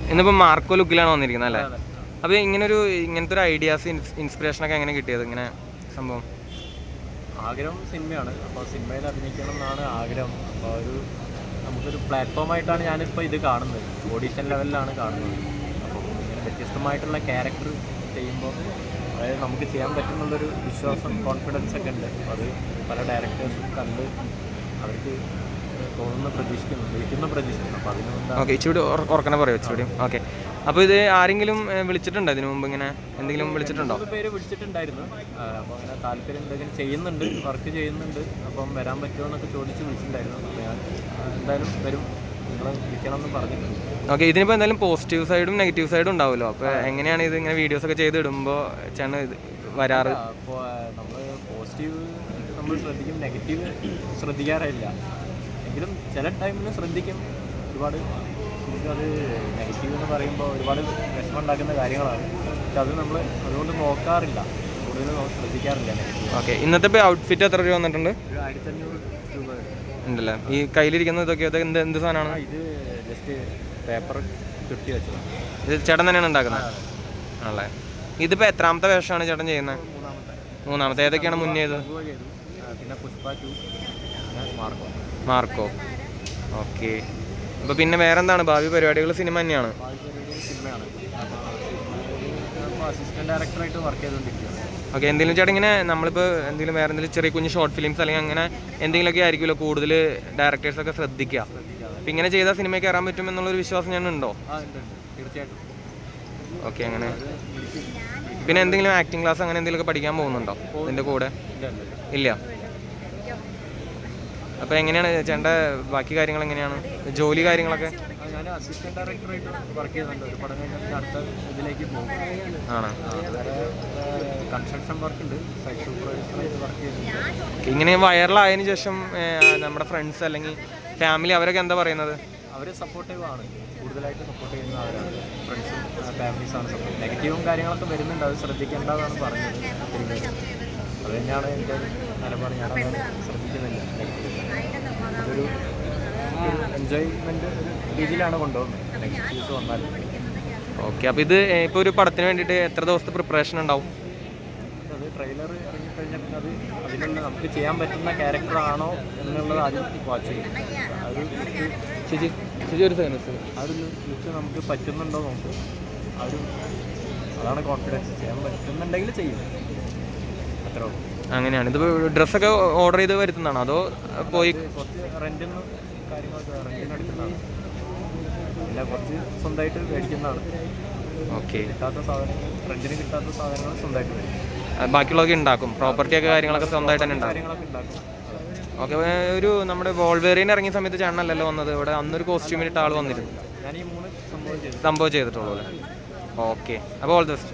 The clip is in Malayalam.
ഇന്നിപ്പോൾ മാർക്കോ ലുക്കിലാണ് വന്നിരിക്കുന്നത് അല്ലേ? അപ്പോൾ ഇങ്ങനെ ഒരു ഇങ്ങനത്തെ ഒരു ഐഡിയാസ് ഇൻസ്പിറേഷൻ ഒക്കെ എങ്ങനെ കിട്ടിയത്? ഇങ്ങനെ സംഭവം. ആഗ്രഹം സിനിമയാണ്. അപ്പോൾ സിനിമയിൽ അഭിനയിക്കണം എന്നാണ് ആഗ്രഹം. അപ്പോൾ ഒരു നമുക്കൊരു പ്ലാറ്റ്ഫോം ആയിട്ടാണ് ഞാനിപ്പോൾ ഇത് കാണുന്നത്. ഓഡീഷൻ ലെവലിലാണ് കാണുന്നത്. അപ്പോൾ വ്യത്യസ്തമായിട്ടുള്ള ക്യാരക്ടർ ചെയ്യുമ്പോൾ അതായത് നമുക്ക് ചെയ്യാൻ പറ്റുന്നുള്ളൊരു വിശ്വാസം കോൺഫിഡൻസ് ഒക്കെ ഉണ്ട്. അത് പല ഡയറക്ടേഴ്സും കണ്ട് അവർക്ക് തോന്നുന്ന പ്രതീക്ഷിക്കുന്നു വിളിക്കുന്ന പ്രതീക്ഷിക്കുന്നു. അപ്പോൾ അതിനുകൊണ്ട് ഓക്കെ ഇച്ചിരി ഉറക്കനെ പറയോ ഇച്ചിരി ഓക്കെ. അപ്പോൾ ഇത് ആരെങ്കിലും വിളിച്ചിട്ടുണ്ടോ ഇതിനു മുമ്പ് ഇങ്ങനെ? എന്തെങ്കിലും വിളിച്ചിട്ടുണ്ടോ? പേര് വിളിച്ചിട്ടുണ്ടായിരുന്നു. അപ്പോൾ അങ്ങനെ താല്പര്യം ഉണ്ടെങ്കിൽ ചെയ്യുന്നുണ്ട് വർക്ക് ചെയ്യുന്നുണ്ട്. അപ്പം വരാൻ പറ്റുമോ എന്നൊക്കെ ചോദിച്ച് വിളിച്ചിട്ടുണ്ടായിരുന്നു. അപ്പോൾ ഞാൻ എന്തായാലും വരും. ഓക്കെ ഇതിനിപ്പോൾ എന്തായാലും പോസിറ്റീവ് സൈഡും നെഗറ്റീവ് സൈഡും ഉണ്ടാവുമല്ലോ. അപ്പോൾ എങ്ങനെയാണ് ഇത് ഇങ്ങനെ വീഡിയോസ് ഒക്കെ ചെയ്ത് ഇടുമ്പോൾ ചേട്ടൻ ഇത് വരാറ്? നമ്മൾ പോസിറ്റീവ് നമ്മൾ ശ്രദ്ധിക്കും നെഗറ്റീവ് ശ്രദ്ധിക്കാറില്ല. എങ്കിലും ചില ടൈമിൽ ശ്രദ്ധിക്കും. ഒരുപാട് അത് നെഗറ്റീവ് എന്ന് പറയുമ്പോൾ ഒരുപാട് വിഷമം ഉണ്ടാക്കുന്ന കാര്യങ്ങളാണ്. പക്ഷെ അത് നമ്മൾ അതുകൊണ്ട് നോക്കാറില്ല. കൂടുതലും ശ്രദ്ധിക്കാറില്ല ഓക്കെ ഇന്നത്തെ ഔട്ട്ഫിറ്റ് എത്ര രൂപ വന്നിട്ടുണ്ട്? ഒരു ആയിരത്തഞ്ഞൂറ് രൂപ. ഉണ്ടല്ലേ? ഈ കയ്യിലിരിക്കുന്ന ഇതൊക്കെ ഇത് എന്ത് എന്ത് സാധനമാണ്? ഇത് ജസ്റ്റ് പേപ്പർ ചുട്ടി വെച്ചതാണ്. ഇത് ചേട്ടൻ തന്നെയാണ് ഉണ്ടാക്കുന്നത്? ആണല്ലേ. ഇതിപ്പോൾ എത്രാമത്തെ വേഷമാണ് ചേട്ടൻ ചെയ്യുന്നത്? മൂന്നാമത്തെ. ഏതൊക്കെയാണ് മുന്നേ ഇത് പിന്നെ Pushpa two Marco. Marco. Okay. അപ്പോൾ പിന്നെ വേറെ എന്താണ് ഭാവി പരിപാടികൾ സിനിമ തന്നെയാണ്. സിനിമയാണ്. അസിസ്റ്റന്റ് ഡയറക്ടറായിട്ട് വർക്ക് ചെയ്തുകൊണ്ടിരിക്കുകയാണ്. ഓക്കെ എന്തെങ്കിലും ചേട്ടൻ ഇങ്ങനെ നമ്മളിപ്പോൾ എന്തെങ്കിലും വേറെ എന്തെങ്കിലും ചെറിയ കുഞ്ഞ് ഷോർട്ട് ഫിലിംസ് അല്ലെങ്കിൽ അങ്ങനെ എന്തെങ്കിലുമൊക്കെ ആയിരിക്കുമല്ലോ കൂടുതൽ ഡയറക്ടേഴ്സൊക്കെ ശ്രദ്ധിക്കുക. അപ്പം ഇങ്ങനെ ചെയ്താൽ സിനിമയിൽ കയറാൻ പറ്റും എന്നുള്ളൊരു വിശ്വാസം ഞാൻ ഉണ്ടോ തീർച്ചയായിട്ടും. ഓക്കെ അങ്ങനെ. പിന്നെ എന്തെങ്കിലും ആക്ടിങ് ക്ലാസ് അങ്ങനെ എന്തെങ്കിലുമൊക്കെ പഠിക്കാൻ പോകുന്നുണ്ടോ? ഇതിന്റെ കൂടെ? ഇല്ല അപ്പം ഇല്ല. അപ്പോൾ എങ്ങനെയാണ് ചേട്ടന്റെ ബാക്കി കാര്യങ്ങൾ എങ്ങനെയാണ്? ജോലി കാര്യങ്ങളൊക്കെ? ഞാൻ അസിസ്റ്റന്റ് ഡയറക്ടറായിട്ട് വർക്ക് ചെയ്യുന്നുണ്ട്. ഒരു പടം കഴിഞ്ഞാൽ അടുത്ത ഇതിലേക്ക് പോകും. ആണ്? കൺസ്ട്രക്ഷൻ വർക്ക് ഉണ്ട്. സൈറ്റ് സൂപ്പർവൈസറായിട്ട് വർക്ക് ചെയ്യുന്നുണ്ട് ഇങ്ങനെ വൈറലായതിനു ശേഷം നമ്മുടെ ഫ്രണ്ട്സ് അല്ലെങ്കിൽ ഫാമിലി അവരൊക്കെ എന്താ പറയുന്നത്? അവർ സപ്പോർട്ടീവ് ആണ്. കൂടുതലായിട്ട് സപ്പോർട്ട് ചെയ്യുന്ന അവരാണ് ഫ്രണ്ട്സും ഫാമിലീസാണ് സപ്പോർട്ട് നെഗറ്റീവും കാര്യങ്ങളൊക്കെ വരുന്നുണ്ട്. അത് ശ്രദ്ധിക്കേണ്ടതാണ് പറഞ്ഞത് അത് തന്നെയാണ് എന്റെ നിലപാട്. ഞാനത് ശ്രദ്ധിക്കുന്നില്ല. ഒരു അതൊരു എൻജോയ്മെന്റ് രീതിയിലാണ് കൊണ്ടുപോകുന്നത്. വന്നാൽ. ഓക്കെ അപ്പോൾ ഇത് ഇപ്പോൾ ഒരു പടത്തിന് വേണ്ടിയിട്ട് എത്ര ദിവസത്തെ പ്രിപ്പറേഷൻ ഉണ്ടാവും? അത് ട്രെയിലർ ഇറങ്ങിക്കഴിഞ്ഞാൽ പിന്നെ അത് അതിനുള്ള നമുക്ക് ചെയ്യാൻ പറ്റുന്ന ക്യാരക്ടറാണോ എന്നുള്ളത് ആദ്യം വാച്ച് ചെയ്യും. അത് ശരി ശരി ഒരു സെക്കൻഡ് അതിൽ ചോദിച്ചാൽ ലുക്ക് നമുക്ക് പറ്റുന്നുണ്ടോ നോക്കും. അത് അതാണ് കോൺഫിഡൻസ് ചെയ്യാൻ പറ്റുന്നുണ്ടെങ്കിൽ ചെയ്യും. അത്രേ ഉള്ളൂ. അങ്ങനെയാണ്. ഇതിപ്പോൾ ഡ്രസ്സൊക്കെ ഓർഡർ ചെയ്ത് വരുത്തുന്നതാണോ? അതോ പോയി കുറച്ച് റെന്റിൽ നിന്ന് കാര്യങ്ങളൊക്കെ റെന്റിന് എടുക്കുന്നതാണ്. അല്ല കുറച്ച് സ്വന്തമായിട്ട് മേടിക്കുന്നതാണ്. ഓക്കെ കിട്ടാത്ത സാധനങ്ങൾ റെന്റിന് കിട്ടാത്ത സാധനങ്ങൾ സ്വന്തമായിട്ട് മേടിക്കും. ബാക്കിയുള്ളതൊക്കെ ഉണ്ടാക്കും. പ്രോപ്പർട്ടി ഒക്കെ കാര്യങ്ങളൊക്കെ സ്വന്തമായിട്ട് തന്നെ ഉണ്ടാക്കും. ഓക്കെ ഒരു നമ്മുടെ വോൾവേറിയൻ ഇറങ്ങിയ സമയത്ത് ചേട്ടനല്ലല്ലോ വന്നത്. ഇവിടെ അന്നൊരു കോസ്റ്റ്യൂമിലിട്ട് ആൾ വന്നിരുന്നു. സംഭവം ചെയ്തു. സംഭവം ചെയ്തിട്ടുള്ളൂ ഓക്കെ. അപ്പോൾ ഓൾ ദ ബെസ്റ്റ്